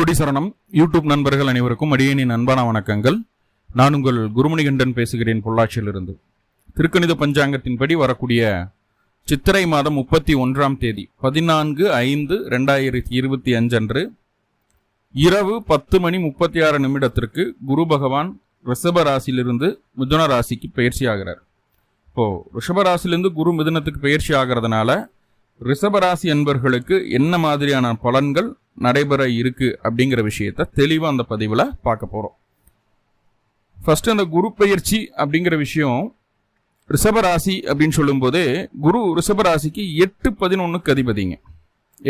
குருவடி சரணம். யூடியூப் நண்பர்கள் அனைவருக்கும் அடியனின் அன்பான வணக்கங்கள். நான் உங்கள் குருமணிகண்டன் பேசுகிறேன் பொள்ளாச்சியிலிருந்து. திருக்கணித பஞ்சாங்கத்தின்படி வரக்கூடிய சித்திரை மாதம் முப்பத்தி ஒன்றாம் தேதி பதினான்கு ஐந்து ரெண்டாயிரத்தி இருபத்தி அஞ்சன்று இரவு பத்து மணி முப்பத்தி ஆறு நிமிடத்திற்கு குரு பகவான் ரிஷப ராசியிலிருந்து மிதுன ராசிக்கு பயிற்சி ஆகிறார். இப்போது ரிஷப ராசியிலிருந்து குரு மிதுனத்துக்கு பயிற்சி ஆகிறதுனால ரிஷபராசி என்பர்களுக்கு என்ன மாதிரியான பலன்கள் நடைபெற இருக்குது அப்படிங்கிற விஷயத்த தெளிவாக அந்த பதிவில் பார்க்க போகிறோம் ஃபஸ்ட்டு அந்த குரு பயிற்சி அப்படிங்கிற விஷயம் ரிஷபராசி அப்படின்னு சொல்லும்போதே குரு ரிஷபராசிக்கு எட்டு பதினொன்றுக்கு அதிபதிங்க.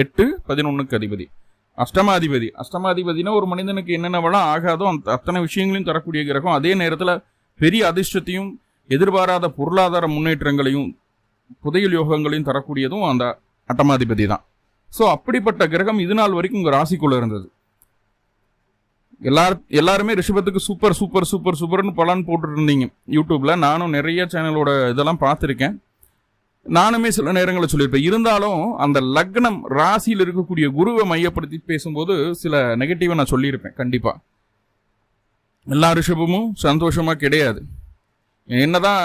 எட்டு பதினொன்றுக்கு அதிபதி. அஷ்டமாதிபதி. அஷ்டமாதிபதினா ஒரு மனிதனுக்கு என்னென்னவெல்லாம் ஆகாதோ அந்த அத்தனை விஷயங்களையும் தரக்கூடிய கிரகம். அதே நேரத்தில் பெரிய அதிர்ஷ்டத்தையும் எதிர்பாராத பொருளாதார முன்னேற்றங்களையும் புதையல் யோகங்களையும் தரக்கூடியதும் அந்த அட்டமாதிபதி தான். ஸோ அப்படிப்பட்ட கிரகம் இது நாள் வரைக்கும் உங்கள் ராசிக்குள்ளே இருந்தது. எல்லார் எல்லாருமே ரிஷபத்துக்கு சூப்பர் சூப்பர் சூப்பர் சூப்பர்னு பலன் போட்டுருந்தீங்க யூடியூப்பில் நானும் நிறைய சேனலோட இதெல்லாம் பார்த்துருக்கேன். நானுமே சில நேரங்களில் சொல்லியிருப்பேன். இருந்தாலும் அந்த லக்னம் ராசியில் இருக்கக்கூடிய குருவை மையப்படுத்தி பேசும்போது சில நெகட்டிவை நான் சொல்லியிருப்பேன். கண்டிப்பாக எல்லா ரிஷபமும் சந்தோஷமாக கிடையாது. என்னதான்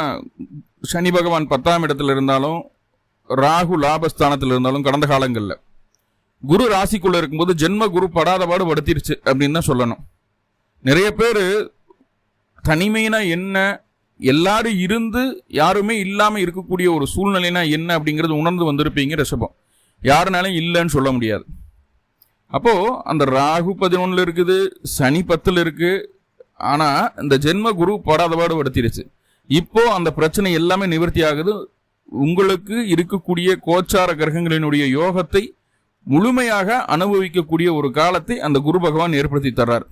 சனி பகவான் பத்தாம் இடத்துல இருந்தாலும் ராகு லாபஸ்தானத்தில் இருந்தாலும் கடந்த காலங்களில் குரு ராசிக்குள்ள இருக்கும்போது ஜென்ம குரு படாதபாடு படுத்திருச்சு அப்படின்னு தான் சொல்லணும். நிறைய பேர் தனிமைனா என்ன எல்லாரும் இருந்து யாருமே இல்லாமல் இருக்கக்கூடிய ஒரு சூழ்நிலைனா என்ன அப்படிங்கிறது உணர்ந்து வந்திருப்பீங்க ரிஷபம். யாருனாலும் இல்லைன்னு சொல்ல முடியாது. அப்போது அந்த ராகு பதினொன்றில் இருக்குது சனி பத்தில் இருக்குது ஆனால் இந்த ஜென்ம குரு படாதபாடு படுத்திருச்சு. இப்போ அந்த பிரச்சனை எல்லாமே நிவர்த்தி ஆகுது. உங்களுக்கு இருக்கக்கூடிய கோச்சார கிரகங்களினுடைய யோகத்தை முழுமையாக அனுபவிக்கக்கூடிய ஒரு காலத்தை அந்த குரு பகவான் ஏற்படுத்தி தர்றார்.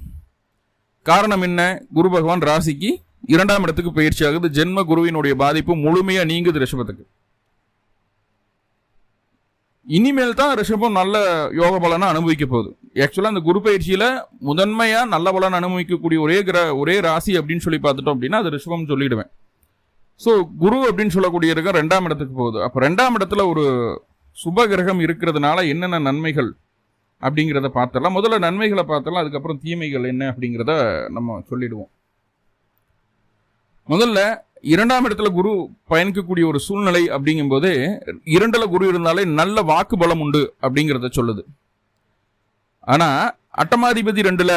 காரணம் என்ன? குரு பகவான் ராசிக்கு இரண்டாம் இடத்துக்கு பயிற்சி ஆகுது. ஜென்ம குருவினுடைய பாதிப்பு முழுமையாக நீங்குது ரிஷபத்துக்கு. இனிமேல் தான் ரிஷபம் நல்ல யோக பலனை அனுபவிக்க போகுது. ஆக்சுவலாக அந்த குரு பயிற்சியில் முதன்மையாக நல்ல பலன் அனுபவிக்கக்கூடிய ஒரே கிர ஒரே ராசி அப்படின்னு சொல்லி பார்த்துட்டோம் அப்படின்னா அது ரிஷபம் சொல்லிடுவேன். ஸோ குரு அப்படின்னு சொல்லக்கூடிய இருக்க ரெண்டாம் இடத்துக்கு போகுது. அப்போ ரெண்டாம் இடத்துல ஒரு சுப கிரகம் இருக்கிறதுனால என்னென்ன நன்மைகள் அப்படிங்கிறத பார்த்தலாம் முதல்ல நன்மைகளை பார்த்தலாம் அதுக்கப்புறம் தீமைகள் என்ன அப்படிங்கிறத நம்ம சொல்லிடுவோம். முதல்ல இரண்டாம் இடத்துல குரு பயணிக்கக்கூடிய ஒரு சூழ்நிலை அப்படிங்கும்போது இரண்டுல குரு இருந்தாலே நல்ல வாக்கு பலம் உண்டு அப்படிங்கிறத சொல்லுது. ஆனா அட்டமாதிபதி ரெண்டுல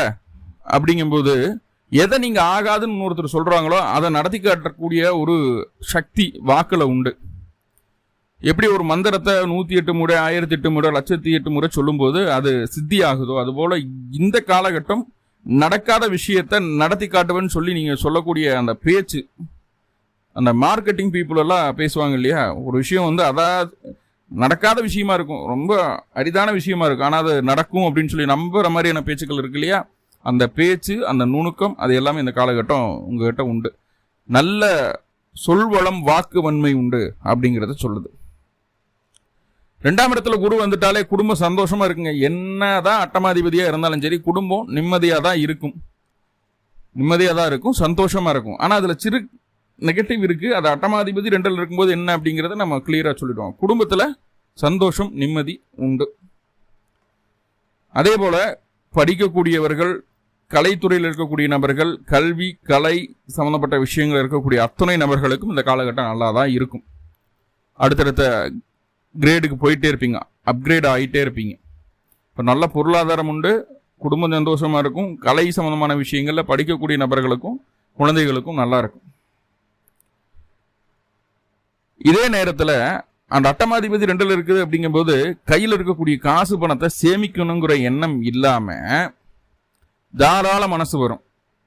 அப்படிங்கும்போது எதை நீங்க ஆகாதுன்னு ஒருத்தர் சொல்றாங்களோ அதை நடத்தி காட்டக்கூடிய ஒரு சக்தி வாக்குல உண்டு. எப்படி ஒரு மந்திரத்தை நூற்றி எட்டு முறை ஆயிரத்தி எட்டு முறை லட்சத்தி எட்டு முறை சொல்லும்போது அது சித்தி ஆகுதோ இந்த காலகட்டம் நடக்காத விஷயத்தை நடத்தி காட்டுவேன்னு சொல்லி நீங்கள் சொல்லக்கூடிய அந்த பேச்சு அந்த மார்க்கெட்டிங் பீப்புள் எல்லாம் பேசுவாங்க இல்லையா? ஒரு விஷயம் வந்து அதாவது நடக்காத விஷயமா இருக்கும். ரொம்ப அரிதான விஷயமா இருக்கும். ஆனால் அது நடக்கும் அப்படின்னு சொல்லி நம்புற மாதிரியான பேச்சுக்கள் இருக்கு இல்லையா? அந்த பேச்சு அந்த நுணுக்கம் அது எல்லாமே இந்த காலகட்டம் உங்ககிட்ட உண்டு. நல்ல சொல்வளம் வாக்கு வன்மை உண்டு அப்படிங்கிறத சொல்லுது. ரெண்டாம் இடத்துல குரு வந்துட்டாலே குடும்பம் சந்தோஷமா இருக்குங்க. என்னதான் அட்டமாதிபதியா இருந்தாலும் சரி குடும்பம் நிம்மதியா தான் இருக்கும். நிம்மதியா தான் இருக்கும் சந்தோஷமா இருக்கும். ஆனா அதுல சிறு நெகட்டிவ் இருக்கு. அது அட்டமாதிபதி ரெண்டில் இருக்கும்போது என்ன அப்படிங்கிறத நம்ம கிளியரா சொல்லிடுவோம். குடும்பத்துல சந்தோஷம் நிம்மதி உண்டு. அதே போல படிக்கக்கூடியவர்கள் கலைத்துறையில் இருக்கக்கூடிய நபர்கள் கல்வி கலை சம்பந்தப்பட்ட விஷயங்கள் இருக்கக்கூடிய அத்தனை நபர்களுக்கும் இந்த காலகட்டம் நல்லா தான் இருக்கும். அடுத்தடுத்த கிரேடுக்கு போயிட்டே இருப்பீங்க. அப்கிரேட் ஆகிட்டே இருப்பீங்க. இப்போ நல்ல பொருளாதாரம் உண்டு குடும்பம் சந்தோஷமாக இருக்கும் கலை சம்மந்தமான விஷயங்களில் படிக்கக்கூடிய நபர்களுக்கும் குழந்தைகளுக்கும் நல்லா இருக்கும். இதே நேரத்தில் அந்த அட்டமாதிபதி ரெண்டில் இருக்குது அப்படிங்கும்போது கையில் இருக்கக்கூடிய காசு பணத்தை சேமிக்கணுங்கிற எண்ணம் இல்லாமல் தாராள மனசு வரும்.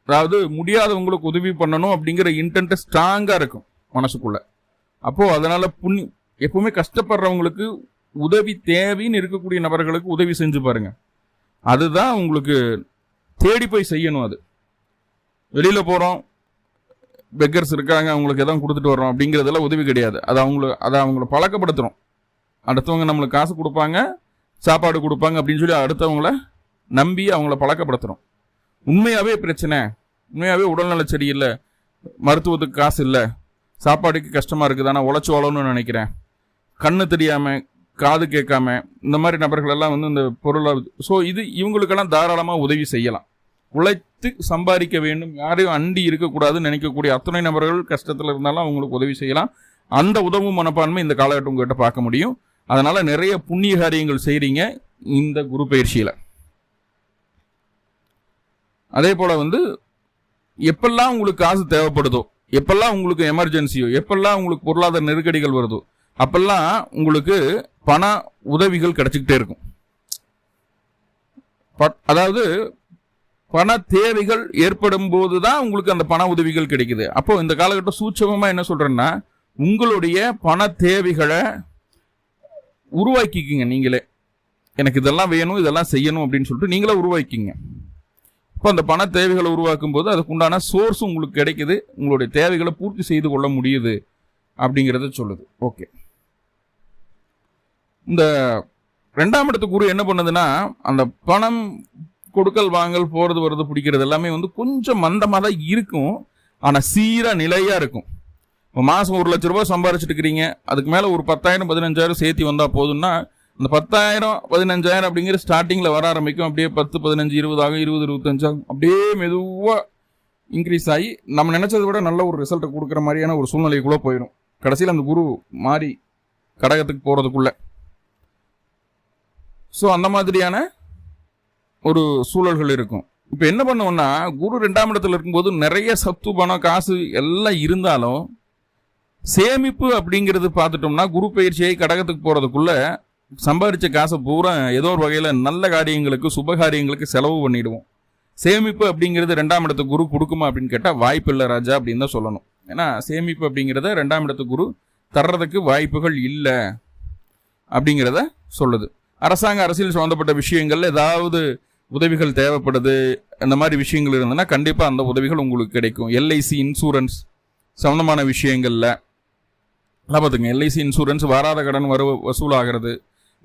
அதாவது முடியாதவங்களுக்கு உதவி பண்ணணும் அப்படிங்கிற இன்டென்ட் ஸ்ட்ராங்காக இருக்கும் மனசுக்குள்ளே. அப்போது அதனால் புண்ணி எப்பவுமே கஷ்டப்படுறவங்களுக்கு உதவி தேவைன்னு இருக்கக்கூடிய நபர்களுக்கு உதவி செஞ்சு பாருங்க. அதுதான் உங்களுக்கு தேடி போய் செய்யணும் அது. வெளியில போறோம். பெக்கர்ஸ் இருக்காங்க அவங்களுக்கு எதாவது கொடுத்துட்டு வரோம் அப்படிங்கிறதெல்லாம் உதவி கிடையாது. அது அவங்கள அதை அவங்கள பழக்கப்படுத்துறோம். அடுத்தவங்க நம்மளுக்கு காசு கொடுப்பாங்க சாப்பாடு கொடுப்பாங்க அப்படின்னு சொல்லி அடுத்தவங்கள நம்பி அவங்கள பழக்கப்படுத்துறோம். உண்மையாகவே பிரச்சனை. உண்மையாகவே உடல்நல சரியில்லை. மருத்துவத்துக்கு காசு இல்லை. சாப்பாடுக்கு கஷ்டமாக இருக்குது ஆனால் உழைச்சி வாழணும்னு நினைக்கிறேன். கண்ணு தெரியாம காது கேட்காம இந்த மாதிரி நபர்கள் எல்லாம் வந்து இந்த பொருளை ஸோ இது இவங்களுக்கெல்லாம் தாராளமாக உதவி செய்யலாம். உழைத்து சம்பாதிக்க வேண்டும். யாரையும் அண்டி இருக்கக்கூடாதுன்னு நினைக்கக்கூடிய அத்தனை நபர்கள் கஷ்டத்தில் இருந்தாலும் அவங்களுக்கு உதவி செய்யலாம். அந்த உதவும் மனப்பான்மை இந்த காலகட்டம் உங்ககிட்ட பார்க்க முடியும். அதனால நிறைய புண்ணிய காரியங்கள் செய்கிறீங்க இந்த குரு பயிற்சியில். அதே போல் வந்து எப்பெல்லாம் உங்களுக்கு காசு தேவைப்படுதோ எப்பெல்லாம் உங்களுக்கு எமர்ஜென்சியோ எப்பெல்லாம் உங்களுக்கு பொருளாதார நெருக்கடிகள் வருதோ அப்பெல்லாம் உங்களுக்கு பண உதவிகள் கிடைச்சிக்கிட்டே இருக்கும். பட்- அதாவது பண தேவைகள் ஏற்படும் போது தான் உங்களுக்கு அந்த பண உதவிகள் கிடைக்குது. அப்போ இந்த காலகட்டம் சூட்சமமாக என்ன சொல்கிறேன்னா உங்களுடைய பண தேவைகளை உருவாக்கிக்கிங்க நீங்களே. எனக்கு இதெல்லாம் வேணும் இதெல்லாம் செய்யணும் அப்படின்னு சொல்லிட்டு நீங்களே உருவாக்கிங்க இப்போ அந்த பண தேவைகளை உருவாக்கும் போது அதுக்குண்டான சோர்ஸ் உங்களுக்கு கிடைக்குது. உங்களுடைய தேவைகளை பூர்த்தி செய்து கொள்ள முடியுது அப்படிங்கிறத சொல்லுது. ஓகே இந்த ரெண்டாம் இடத்து குரு என்ன பண்ணுதுன்னா அந்த பணம் கொடுக்கல் வாங்கல் போகிறது வர்றது பிடிக்கிறது எல்லாமே வந்து கொஞ்சம் மந்தமாக தான் இருக்கும். ஆனால் சீராக நிலையாக இருக்கும். இப்போ மாதம் ஒரு லட்ச ரூபா சம்பாரிச்சிட்டு இருக்கிறீங்க. அதுக்கு மேலே ஒரு பத்தாயிரம் பதினஞ்சாயிரம் சேர்த்தி வந்தால் போதும்னா அந்த பத்தாயிரம் பதினஞ்சாயிரம் அப்படிங்கிற ஸ்டார்டிங்கில் வர ஆரம்பிக்கும். அப்படியே பத்து பதினஞ்சு இருபதாகும் இருபது இருபத்தஞ்சாகும் அப்படியே மெதுவாக இன்க்ரீஸ் ஆகி நம்ம நினச்சதை விட நல்ல ஒரு ரிசல்ட்டை கொடுக்குற மாதிரியான ஒரு சூழ்நிலைக்குள்ளே போயிடும் கடைசியில் அந்த குரு மாறி கடகத்துக்கு போகிறதுக்குள்ளே ஸோ அந்த மாதிரியான ஒரு சூழல்கள் இருக்கும். இப்போ என்ன பண்ணுவோம்னா குரு ரெண்டாம் இடத்துல இருக்கும்போது நிறைய சத்து பணம் காசு எல்லாம் இருந்தாலும் சேமிப்பு அப்படிங்கிறது பார்த்துட்டோம்னா குரு பயிற்சியை கடகத்துக்கு போகிறதுக்குள்ளே சம்பாதிச்ச காசை பூரா ஏதோ ஒரு வகையில் நல்ல காரியங்களுக்கு சுப காரியங்களுக்கு செலவு பண்ணிடுவோம். சேமிப்பு அப்படிங்கிறது ரெண்டாம் இடத்து குரு கொடுக்குமா அப்படின்னு கேட்டால் வாய்ப்பு இல்லை ராஜா அப்படின்னு தான் சொல்லணும். ஏன்னா சேமிப்பு அப்படிங்கிறத ரெண்டாம் இடத்து குரு தர்றதுக்கு வாய்ப்புகள் இல்லை அப்படிங்கிறத சொல்லுது. அரசாங்க அரசியல் சம்மந்தப்பட்ட விஷயங்கள்ல ஏதாவது உதவிகள் தேவைப்படுது அந்த மாதிரி விஷயங்கள் இருந்ததுன்னா கண்டிப்பாக அந்த உதவிகள் உங்களுக்கு கிடைக்கும். எல்ஐசி இன்சூரன்ஸ் சம்மந்தமான விஷயங்களில். நல்லா பார்த்துங்க எல்ஐசி இன்சூரன்ஸ் வராத கடன் வரு வசூலாகிறது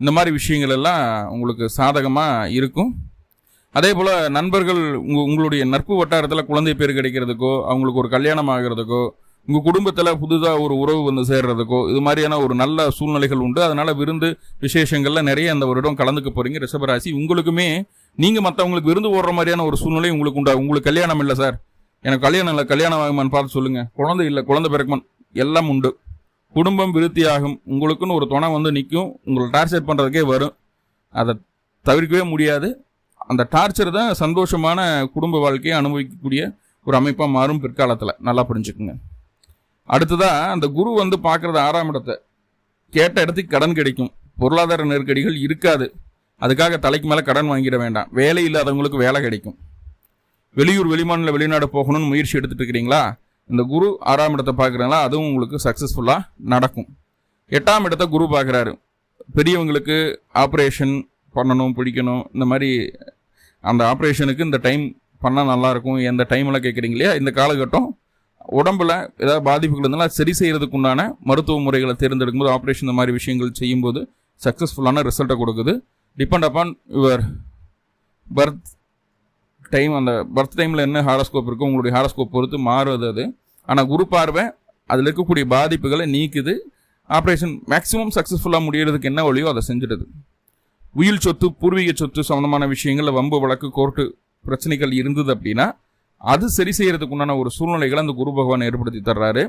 இந்த மாதிரி விஷயங்கள் எல்லாம் உங்களுக்கு சாதகமாக இருக்கும். அதே போல் நண்பர்கள் உங்களுடைய நட்பு வட்டாரத்தில் குழந்தை பேர் கிடைக்கிறதுக்கோ அவங்களுக்கு ஒரு கல்யாணம் ஆகிறதுக்கோ உங்கள் குடும்பத்தில் புதுதாக ஒரு உறவு வந்து சேர்றதுக்கோ இது மாதிரியான ஒரு நல்ல சூழ்நிலைகள் உண்டு. அதனால் விருந்து விசேஷங்களில் நிறைய அந்த வருடம் கலந்துக்க போகிறீங்க ரிஷபராசி உங்களுக்குமே நீங்கள் மற்றவங்களுக்கு விருந்து ஓடுற மாதிரியான ஒரு சூழ்நிலை உங்களுக்கு உண்டா? உங்களுக்கு கல்யாணம் இல்லை சார். எனக்கு கல்யாணம் இல்லை கல்யாணம் ஆகுமான்னு பார்த்து சொல்லுங்கள் குழந்தை இல்லை குழந்தை பிறக்குமான் எல்லாம் உண்டு. குடும்பம் விருத்தி ஆகும் உங்களுக்குன்னு ஒரு துணை வந்து நிற்கும் உங்களை டார்ச்சர் பண்ணுறதுக்கே வரும். அதை தவிர்க்கவே முடியாது. அந்த டார்ச்சர் தான் சந்தோஷமான குடும்ப வாழ்க்கையை அனுபவிக்கக்கூடிய ஒரு அமைப்பாக மாறும் பிற்காலத்தில். நல்லா புரிஞ்சுக்குங்க. அடுத்ததா அந்த குரு வந்து பார்க்குறது ஆறாம் இடத்தை. கேட்ட இடத்துக்கு கடன் கிடைக்கும். பொருளாதார நெருக்கடிகள் இருக்காது. அதுக்காக தலைக்கு மேலே கடன் வாங்கிட வேண்டாம். வேலை இல்லாதவங்களுக்கு வேலை கிடைக்கும். வெளியூர் வெளிமாநில வெளிநாடு போகணும்னு முயற்சி எடுத்துட்டு இருக்கிறீங்களா? இந்த குரு ஆறாம் இடத்தை பார்க்குறதுனால அதுவும் உங்களுக்கு சக்ஸஸ்ஃபுல்லாக நடக்கும். எட்டாம் இடத்த குரு பார்க்குறாரு. பெரியவங்களுக்கு ஆப்ரேஷன் பண்ணணும் பிடிக்கணும். இந்த மாதிரி அந்த ஆப்ரேஷனுக்கு இந்த டைம் பண்ணால் நல்லாயிருக்கும் எந்த டைமில் கேட்குறீங்க இல்லையா? இந்த காலகட்டம் உடம்புல ஏதாவது பாதிப்புகள் இருந்தாலும் அது சரி செய்கிறதுக்கு உண்டான மருத்துவ முறைகளை தேர்ந்தெடுக்கும்போது ஆப்ரேஷன் இந்த மாதிரி விஷயங்கள் செய்யும்போது சக்ஸஸ்ஃபுல்லான ரிசல்ட்டை கொடுக்குது. Depend upon your birth time அந்த பர்த் டைமில் என்ன ஹாரோஸ்கோப் இருக்கோ உங்களுடைய ஹாரோஸ்கோப் பொறுத்து மாறுது அது. ஆனால் குரு பார்வை அதில் இருக்கக்கூடிய பாதிப்புகளை நீக்குது. ஆப்ரேஷன் மேக்ஸிமம் சக்ஸஸ்ஃபுல்லாக முடியறதுக்கு என்ன வழியோ அதை செஞ்சிடுது. உயில் சொத்து பூர்வீக சொத்து சம்மந்தமான விஷயங்களில் வம்பு வழக்கு கோர்ட்டு பிரச்சனைகள் இருந்தது அப்படின்னா அது சரி செய்யறதுக்கு உண்டான ஒரு சூழ்நிலைகளை அந்த குரு பகவான் ஏற்படுத்தி தர்றாரு.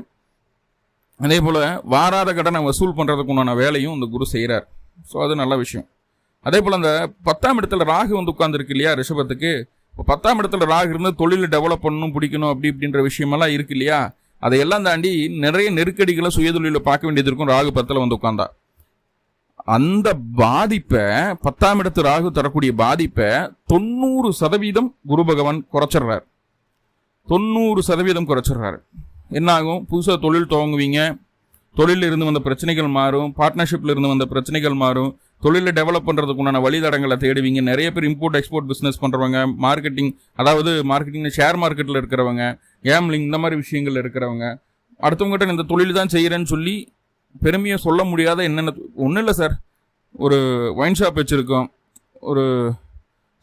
அதே போல் வாராத கடனை வசூல் பண்ணுறதுக்கு உண்டான வேலையும் இந்த குரு செய்கிறார் ஸோ அது நல்ல விஷயம். அதே போல் அந்த பத்தாம் இடத்துல ராகு வந்து உட்காந்துருக்கு இல்லையா ரிஷபத்துக்கு? இப்போ பத்தாம் இடத்துல ராகு இருந்து தொழிலை டெவலப் பண்ணணும் பிடிக்கணும் அப்படி இப்படின்ற விஷயமெல்லாம் இருக்கு இல்லையா? அதையெல்லாம் தாண்டி நிறைய நெருக்கடிகளை சுயதொழிலில் பார்க்க வேண்டியது இருக்கும். ராகு பத்தில் வந்து உட்காந்தா அந்த பாதிப்பை பத்தாம் இடத்து ராகு தரக்கூடிய பாதிப்பை தொண்ணூறு சதவீதம் குரு பகவான் குறைச்சிடுறார். தொண்ணூறு சதவீதம் குறைச்சிடுறாரு என்ன ஆகும் புதுசாக தொழில் துவங்குவீங்க. தொழிலில் இருந்து வந்த பிரச்சனைகள் மாறும். பார்ட்னர்ஷிப்பில் இருந்து வந்த பிரச்சனைகள் மாறும். தொழிலை டெவலப் பண்ணுறதுக்கு உண்டான வழித்தடங்களை தேடுவீங்க. நிறைய பேர் இம்போர்ட் எக்ஸ்போர்ட் பிஸ்னஸ் பண்ணுறவங்க மார்க்கெட்டிங் அதாவது மார்க்கெட்டிங் ஷேர் மார்க்கெட்டில் இருக்கிறவங்க கேம்லிங் இந்த மாதிரி விஷயங்கள் இருக்கிறவங்க அடுத்தவங்ககிட்ட இந்த தொழில் தான் செய்கிறேன்னு சொல்லி பெருமையை சொல்ல முடியாத என்னென்ன ஒன்றும் இல்லை சார். ஒரு ஒயின் ஷாப் வச்சுருக்கோம். ஒரு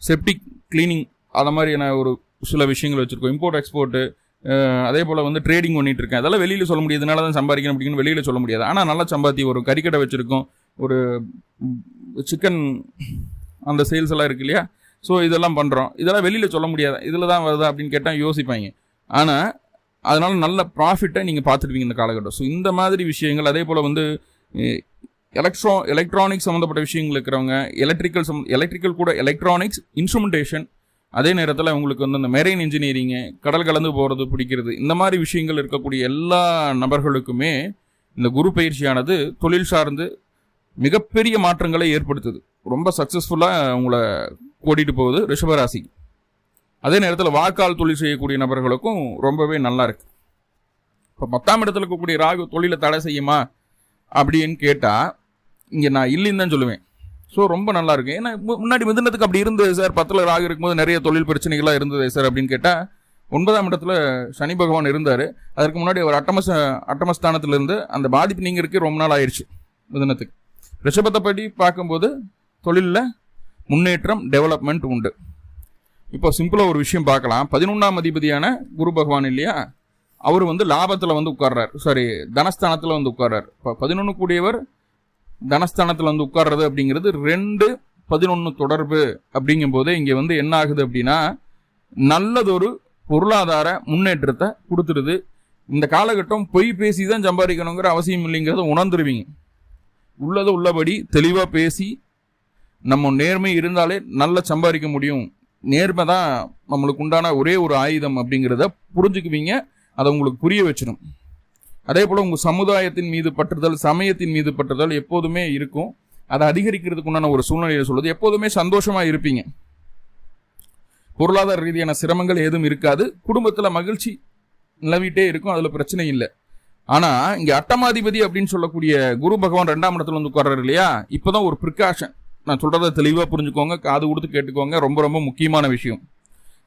செப்டிக் க்ளீனிங் அந்த மாதிரியான ஒரு சில விஷயங்கள் வச்சுருக்கோம். இம்போர்ட் எக்ஸ்போர்ட்டு அதே போல் வந்து ட்ரேடிங் பண்ணிட்டு இருக்கேன் அதெல்லாம் வெளியில் சொல்ல முடியாது. இதனால தான் சம்பாதிக்கணும் அப்படின்னு வெளியில் சொல்ல முடியாது. ஆனால் நல்லா சம்பாத்தி ஒரு கறிக்கடை வச்சுருக்கோம். ஒரு சிக்கன் அந்த சேல்ஸ் எல்லாம் இருக்கு இல்லையா? ஸோ இதெல்லாம் பண்ணுறோம் இதெல்லாம் வெளியில் சொல்ல முடியாது. இதில் தான் வருதா அப்படின்னு கேட்டால் யோசிப்பாங்க. ஆனால் அதனால் நல்ல ப்ராஃபிட்டை நீங்கள் பார்த்துருப்பீங்க இந்த காலகட்டம். ஸோ இந்த மாதிரி விஷயங்கள் அதே போல் வந்து எலக்ட்ரோ எலக்ட்ரானிக்ஸ் சம்மந்தப்பட்ட விஷயங்கள் இருக்கிறவங்க எலக்ட்ரிக்கல் சம் எலக்ட்ரிக்கல் கூட எலக்ட்ரானிக்ஸ் இன்ஸ்ட்ருமெண்டேஷன் அதே நேரத்தில் உங்களுக்கு வந்து இந்த மெரைன் இன்ஜினியரிங்கு கடல் கலந்து போகிறது பிடிக்கிறது இந்த மாதிரி விஷயங்கள் இருக்கக்கூடிய எல்லா நபர்களுக்குமே இந்த குரு பயிற்சியானது தொழில் சார்ந்து மிகப்பெரிய மாற்றங்களை ஏற்படுத்துது. ரொம்ப சக்ஸஸ்ஃபுல்லாக உங்களை கூட்டிகிட்டு போகுது ரிஷபராசி. அதே நேரத்தில் வாக்கால் தொழில் செய்யக்கூடிய நபர்களுக்கும் ரொம்பவே நல்லா இருக்கு. இப்போ பத்தாம் இடத்துல இருக்கக்கூடிய ராகு தொழிலை தடை செய்யுமா அப்படின்னு கேட்டால் இங்கே நான் இல்லைன்னு தான் சொல்லுவேன். ஸோ ரொம்ப நல்லா இருக்கு ஏன்னா முன்னாடி மிதினத்துக்கு அப்படி இருந்தது சார். பத்தில் ராகு இருக்கும்போது நிறைய தொழில் பிரச்சனைகள்லாம் இருந்தது சார் அப்படின்னு கேட்டால் ஒன்பதாம் இடத்துல சனி பகவான் இருந்தார். அதற்கு முன்னாடி அவர் அட்டமச அட்டமஸ்தானத்துல இருந்து அந்த பாதிப்பு நீங்கிறதுக்கு ரொம்ப நாள் ஆயிடுச்சு மிதினத்துக்கு. ரிஷபத்தை படி பார்க்கும்போது தொழிலில் முன்னேற்றம் டெவலப்மெண்ட் உண்டு. இப்போ சிம்பிளாக ஒரு விஷயம் பார்க்கலாம். பதினொன்றாம் அதிபதியான குரு பகவான் இல்லையா? அவர் வந்து லாபத்தில் வந்து உட்கார்றார். சாரி தனஸ்தானத்தில் வந்து உட்கார்றார். இப்போ பதினொன்று கூடியவர் தனஸ்தானத்தில் வந்து உட்கார்றது அப்படிங்கிறது ரெண்டு பதினொன்று தொடர்பு அப்படிங்கும்போது இங்கே வந்து என்ன ஆகுது அப்படின்னா நல்லதொரு பொருளாதார முன்னேற்றத்தை கொடுத்துருது இந்த காலகட்டம் பொய் பேசி தான் சம்பாதிக்கணுங்கிற அவசியம் இல்லைங்கிறத உணர்ந்துருவீங்க. உள்ளதை உள்ளபடி தெளிவாக பேசி நம்ம நேர்மை இருந்தாலே நல்லா சம்பாதிக்க முடியும். நேர்மை தான் நம்மளுக்கு உண்டான ஒரே ஒரு ஆயுதம் அப்படிங்கிறத புரிஞ்சுக்குவீங்க. அதை உங்களுக்கு புரிய வச்சிடும். அதே போல் உங்கள் சமுதாயத்தின் மீது பற்றுதல் சமயத்தின் மீது பற்றுதல் எப்போதுமே இருக்கும். அதை அதிகரிக்கிறதுக்கு உண்டான ஒரு சூழ்நிலையை சொல்லுது எப்போதுமே சந்தோஷமாக இருப்பீங்க. பொருளாதார ரீதியான சிரமங்கள் எதுவும் இருக்காது. குடும்பத்தில் மகிழ்ச்சி நிலவிட்டே இருக்கும் அதில் பிரச்சனை இல்லை. ஆனால் இங்கே அட்டமாதிபதி அப்படின்னு சொல்லக்கூடிய குரு பகவான் ரெண்டாம் இடத்துல வந்து உட்கார்றாரு இல்லையா? இப்போதான் ஒரு ப்ரிகாஷன் நான் சொல்கிறத தெளிவாக புரிஞ்சுக்கோங்க காது கொடுத்து கேட்டுக்கோங்க ரொம்ப ரொம்ப முக்கியமான விஷயம்.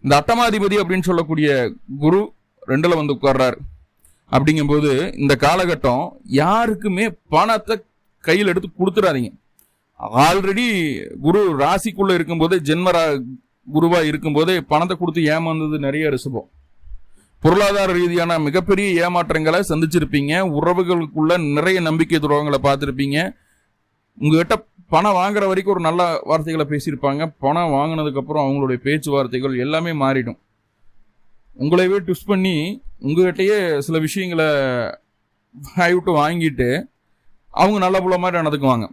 இந்த அட்டமாதிபதி அப்படின்னு சொல்லக்கூடிய குரு ரெண்டில் வந்து உட்கார்றாரு. அப்படிங்கும்போது இந்த காலகட்டம் யாருக்குமே பணத்தை கையில் எடுத்து கொடுத்துடாதீங்க ஆல்ரெடி குரு ராசிக்குள்ளே இருக்கும்போதே ஜென்மரா குருவாக இருக்கும்போதே பணத்தை கொடுத்து ஏமாந்தது நிறைய ரிசபம் பொருளாதார ரீதியான மிகப்பெரிய ஏமாற்றங்களை சந்திச்சிருப்பீங்க. உறவுகளுக்குள்ள நிறைய நம்பிக்கை துரோகங்களை பார்த்துருப்பீங்க. உங்ககிட்ட பணம் வாங்குற வரைக்கும் ஒரு நல்ல வார்த்தைகளை பேசியிருப்பாங்க. பணம் வாங்கினதுக்கப்புறம் அவங்களுடைய பேச்சுவார்த்தைகள் எல்லாமே மாறிடும். உங்களையவே ட்விஸ்ட் பண்ணி உங்ககிட்டயே சில விஷயங்களை ஹைவிட்டு வாங்கிட்டு அவங்க நல்ல புள்ள மாதிரி நடந்துக்குவாங்க.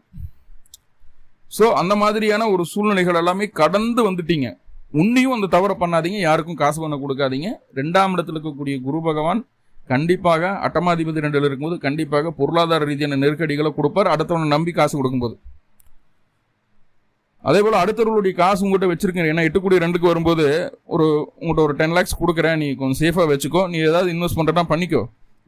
ஸோ அந்த மாதிரியான ஒரு சூழ்நிலைகள் எல்லாமே கடந்து வந்துட்டீங்க. உன்னையும் அந்த தவறை பண்ணாதீங்க. யாருக்கும் காசு பண்ண கொடுக்காதீங்க. ரெண்டாம் இடத்துல இருக்கக்கூடிய குரு பகவான் கண்டிப்பாக அட்டமாதிபதி ரெண்டில் இருக்கும்போது கண்டிப்பாக பொருளாதார ரீதியான நெருக்கடிகளை கொடுப்பார். அடுத்தவனை நம்பி காசு கொடுக்கும்போது. அதே போல் அடுத்தவர்களுடைய காசு உங்கள்கிட்ட வச்சிருக்கீங்க ஏன்னா எட்டு கோடி ரெண்டுக்கு வரும்போது ஒரு உங்கள்கிட்ட ஒரு டென் லேக்ஸ் கொடுக்குறேன். நீ கொஞ்சம் சேஃபாக வச்சுக்கோ. நீ ஏதாவது இன்வெஸ்ட் பண்ணுறதா பண்ணிக்கோ.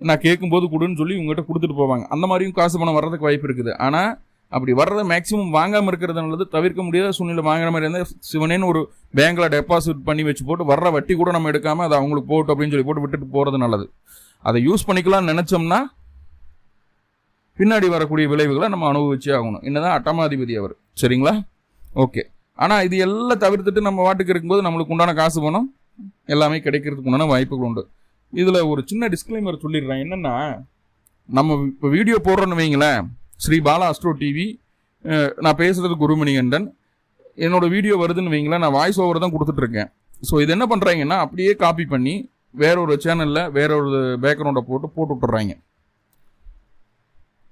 நான் கேட்கும்போது கொடுன்னு சொல்லி உங்கள்கிட்ட கொடுத்துட்டு போவாங்க. அந்த மாதிரியும் காசு பணம் வர்றதுக்கு வாய்ப்பு இருக்குது. ஆனால் அப்படி வர்றதை மேக்ஸிமம் வாங்காமல் இருக்கிறது நல்லது. தவிர்க்க முடியாத சூழ்நிலை வாங்குற மாதிரி இருந்தால் சிவனேன்னு ஒரு பேங்க்கில் டெபாசிட் பண்ணி வச்சு போட்டு வர்ற வட்டி கூட நம்ம எடுக்காமல் அதை அவங்களுக்கு போட்டு அப்படின்னு சொல்லி போட்டு விட்டுட்டு போகிறது நல்லது. அதை யூஸ் பண்ணிக்கலாம்னு நினச்சோம்னா பின்னாடி வரக்கூடிய விளைவுகளை நம்ம அனுபவிச்சே ஆகணும். என்னதான் அட்டமாதிபதி அவர். சரிங்களா? ஓகே. ஆனால் இது எல்லாம் தவிர்த்துட்டு நம்ம வாட்டுக்கு இருக்கும்போது நம்மளுக்கு உண்டான காசு பணம் எல்லாமே கிடைக்கிறதுக்கு உண்டான வாய்ப்புகள் உண்டு. இதில் ஒரு சின்ன டிஸ்க்ளைமர் சொல்லிடுறேன். என்னென்னா நம்ம இப்போ வீடியோ போடுறோன்னு வைங்களேன் ஸ்ரீ பாலா அஸ்ட்ரோ டிவி நான் பேசுகிறது குருமணிகண்டன். என்னோடய வீடியோ வருதுன்னு வைங்களேன் நான் வாய்ஸ் ஓவர் தான் கொடுத்துட்ருக்கேன். ஸோ இது என்ன பண்ணுறாங்கன்னா அப்படியே காப்பி பண்ணி வேற ஒரு சேனலில் வேற ஒரு பேக்ரவுண்டை போட்டு போட்டு விட்டுறாங்க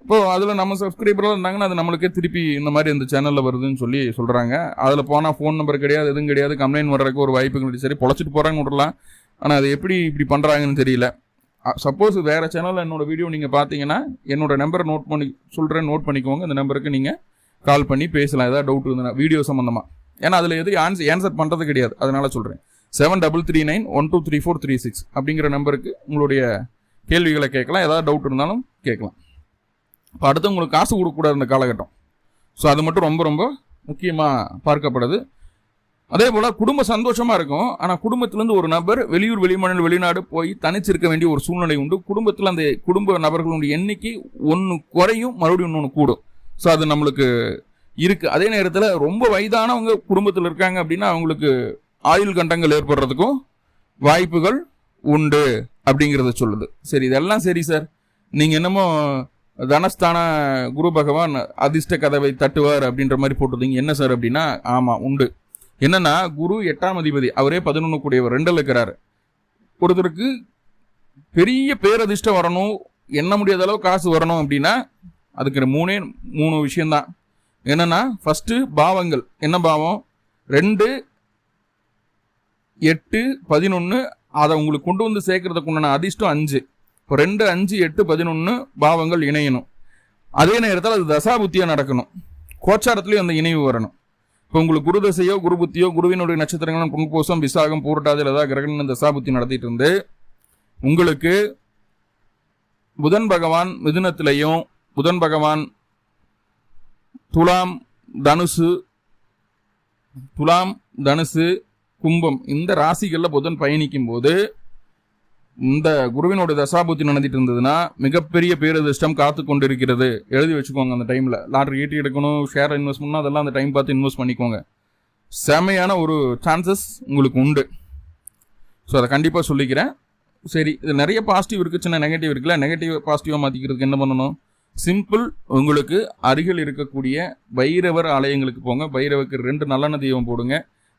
இப்போ அதில் நம்ம சப்ஸ்கிரைபர்லாம் இருந்தாங்கன்னா அது நம்மளுக்கே திருப்பி இந்த மாதிரி இந்த சேனலில் வருதுன்னு சொல்லி சொல்கிறாங்க அதில் போனால் ஃபோன் நம்பர் கிடையாது எதுவும் கிடையாது. கம்ப்ளைண்ட் வர்றதுக்கு ஒரு வாய்ப்பு கிடையாது. சரி பொழைச்சிட்டு போகிறாங்க விடலாம் ஆனால் அது எப்படி இப்படி பண்ணுறாங்கன்னு தெரியல. சப்போஸ் வேறு சேனலில் என்னோட வீடியோ நீங்கள் பார்த்தீங்கன்னா என்னோடய நம்பரை நோட் பண்ணி சொல்கிறேன் நோட் பண்ணிக்கோங்க. இந்த நம்பருக்கு நீங்கள் கால் பண்ணி பேசலாம். ஏதாவது டவுட் இருந்ததுன்னா வீடியோ சம்மந்தமாக ஏன்னா அதில் எதுவும் ஆன்சர் ஆன்சர் பண்ணுறது கிடையாது. அதனால் சொல்கிறேன் seven double three nine one two three four three six அப்படிங்கிற நம்பருக்கு உங்களுடைய கேள்விகளை கேட்கலாம். ஏதாவது டவுட் இருந்தாலும் கேட்கலாம். இப்போ அடுத்து உங்களுக்கு காசு கொடுக்கக்கூடாது இந்த காலகட்டம். ஸோ அது மட்டும் ரொம்ப ரொம்ப முக்கியமாக பார்க்கப்படுது. அதே போல் குடும்ப சந்தோஷமாக இருக்கும். ஆனால் குடும்பத்திலேருந்து ஒரு நபர் வெளியூர் வெளிமாநில வெளிநாடு போய் தனிச்சிருக்க வேண்டிய ஒரு சூழ்நிலை உண்டு. குடும்பத்தில் அந்த குடும்ப நபர்களுடைய எண்ணிக்கை ஒன்று குறையும் மறுபடியும் இன்னொன்று கூடும். ஸோ அது நம்மளுக்கு இருக்குது அதே நேரத்தில் ரொம்ப வயதானவங்க குடும்பத்தில் இருக்காங்க அப்படின்னா அவங்களுக்கு ஆயுள் கண்டங்கள் ஏற்படுறதுக்கும் வாய்ப்புகள் உண்டு அப்படிங்கிறத சொல்லுது. சரி இதெல்லாம் சரி சார் நீங்கள் என்னமோ தனஸ்தான குரு பகவான் அதிர்ஷ்ட கதவை தட்டுவார் அப்படின்ற மாதிரி போட்டிருந்தீங்க. என்ன சார் அப்படின்னா ஆமாம் உண்டு. என்னன்னா குரு எட்டாம் அதிபதி அவரே பதினொன்று கூடியவர் ரெண்டில் இருக்கிறார். ஒருத்தருக்கு பெரிய பேரதிர்ஷ்டம் வரணும் எண்ண முடியாத அளவு காசு வரணும் அப்படின்னா அதுக்கு மூணே மூணு விஷயம்தான். என்னன்னா ஃபஸ்ட்டு பாவங்கள். என்ன பாவம்? ரெண்டு எட்டு பதினொன்று அதை உங்களுக்கு கொண்டு வந்து சேர்க்கறதுக்கு உண்டான அதிர்ஷ்டம் அஞ்சு. இப்போ ரெண்டு அஞ்சு எட்டு பதினொன்று பாவங்கள் இணையணும். அதே நேரத்தில் அது தசாபுத்தியாக நடக்கணும். கோச்சாரத்துலேயும் அந்த இணைவு வரணும். இப்போ உங்களுக்கு குரு தசையோ குரு புத்தியோ குருவினுடைய நட்சத்திரங்களும் பொன்போசம் விசாகம் பூரட்டாதில் ஏதாவது கிரகணம் தசாபுத்தி நடத்திட்டு இருந்து உங்களுக்கு புதன் பகவான் மிதுனத்திலையும் புதன் பகவான் துலாம் தனுசு துலாம் தனுசு கும்பம் இந்த ராசிகளில் புதன் பயணிக்கும் போது இந்த குருவினோட தசாபுத்தி நடந்துட்டு இருந்ததுன்னா மிகப்பெரிய பேரதிர்ஷ்டம் காத்து கொண்டிருக்கிறது. எழுதி வச்சுக்கோங்க அந்த டைமில் லாட்ரி ஈட்டி எடுக்கணும் ஷேர் இன்வெஸ்ட் பண்ணணும் அதெல்லாம் அந்த டைம் பார்த்து இன்வெஸ்ட் பண்ணிக்கோங்க. செமையான ஒரு சான்சஸ் உங்களுக்கு உண்டு. ஸோ அதை கண்டிப்பாக சொல்லிக்கிறேன். சரி இது நிறைய பாசிட்டிவ் இருக்குது சின்ன நெகட்டிவ் இருக்குல்ல? நெகட்டிவ் பாசிட்டிவாக மாற்றிக்கிறதுக்கு என்ன பண்ணணும்? சிம்பிள் உங்களுக்கு அருகில் இருக்கக்கூடிய பைரவர் ஆலயங்களுக்கு போங்க. பைரவருக்கு ரெண்டு நல்லெண்ண தெய்வம் போடுங்க.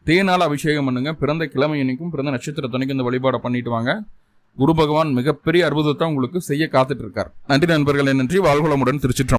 தேனால் அபிஷேகம் பண்ணுங்க. பிறந்த கிழமை அன்னைக்கும் பிறந்த நட்சத்திரத்தன்னைக்கும் இந்த வழிபாடை பண்ணிட்டு வாங்க. குரு பகவான் மிகப்பெரிய அற்புதத்தை உங்களுக்கு செய்ய காத்துட்டு இருக்கார். நன்றி நண்பர்களே நன்றி. வாழ்வளமுடன் திருச்சிற்றம்